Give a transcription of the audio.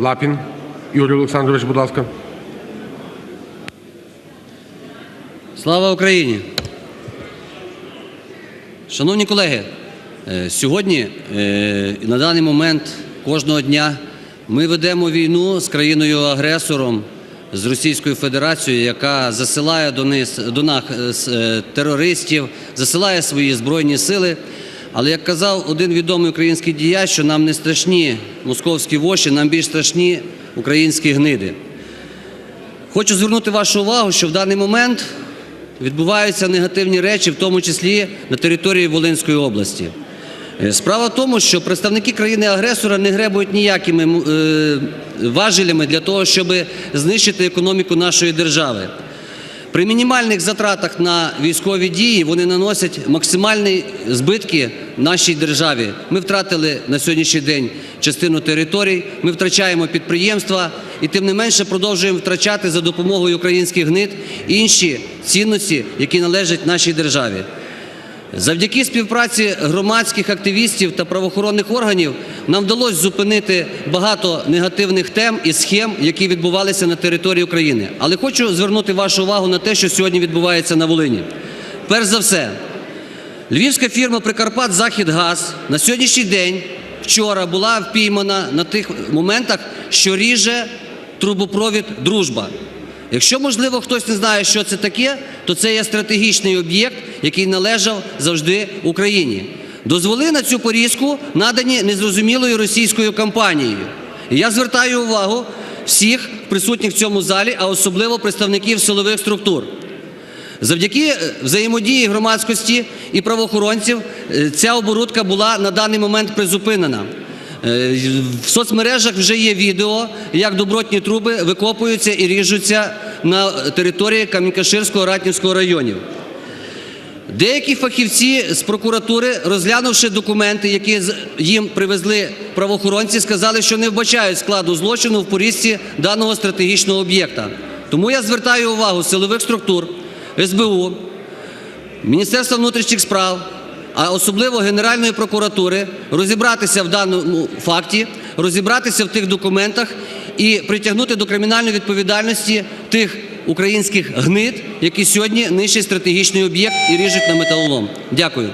Лапін Юрій Олександрович, будь ласка. Слава Україні! Шановні колеги, е, сьогодні е, і на даний момент кожного дня ми ведемо війну з країною-агресором, з Російською Федерацією, яка засилає до нас, е, терористів, засилає свої збройні сили. Але як казав один відомий український діяч, що нам не страшні московські воші, нам більш страшні українські гниди. Хочу звернути вашу увагу, що в даний момент відбуваються негативні речі, в тому числі на території Волинської області. Е, Справа в тому, що представники країни-агресора не гребують ніякими е, важелями для того, щоб знищити економіку нашої держави. При мінімальних затратах на військові дії вони наносять максимальні збитки нашій державі. Ми втратили на сьогоднішній день частину територій, ми втрачаємо підприємства і тим не менше продовжуємо втрачати за допомогою українських гнид інші цінності, які належать нашій державі. Завдяки співпраці громадських активістів та правоохоронних органів нам вдалося зупинити багато негативних тем і схем, які відбувалися на території України. Але хочу звернути вашу увагу на те, що сьогодні відбувається на Волині. Перш за все, львівська фірма Прикарпат Західгаз на сьогоднішній день вчора була впіймана на тих моментах, що ріже трубопровід Дружба. Якщо, можливо, хтось не знає, що це таке, то це є стратегічний об'єкт, який належав завжди Україні. Дозволи на цю порізку надані незрозумілою російською компанією. І я звертаю увагу всіх присутніх в цьому залі, а особливо представників силових структур. Завдяки е, взаємодії громадськості і правоохоронців е, ця оборудка була на даний момент призупинена. Е, В соцмережах вже є відео, як добротні труби викопуються і ріжуться на території Камінькаширського Ратнівського районів. Деякі фахівці з прокуратури, розглянувши документи, які їм привезли правоохоронці, сказали, що не вбачають складу злочину в порізці даного стратегічного об'єкта. Тому я звертаю увагу силових структур, СБУ, Міністерства внутрішніх справ, а особливо Генеральної прокуратури, розібратися в даному факті, розібратися в тих документах і притягнути до кримінальної відповідальності тих українських гнид, які сьогодні нищать стратегічний об'єкт і ріжуть на металолом. Дякую.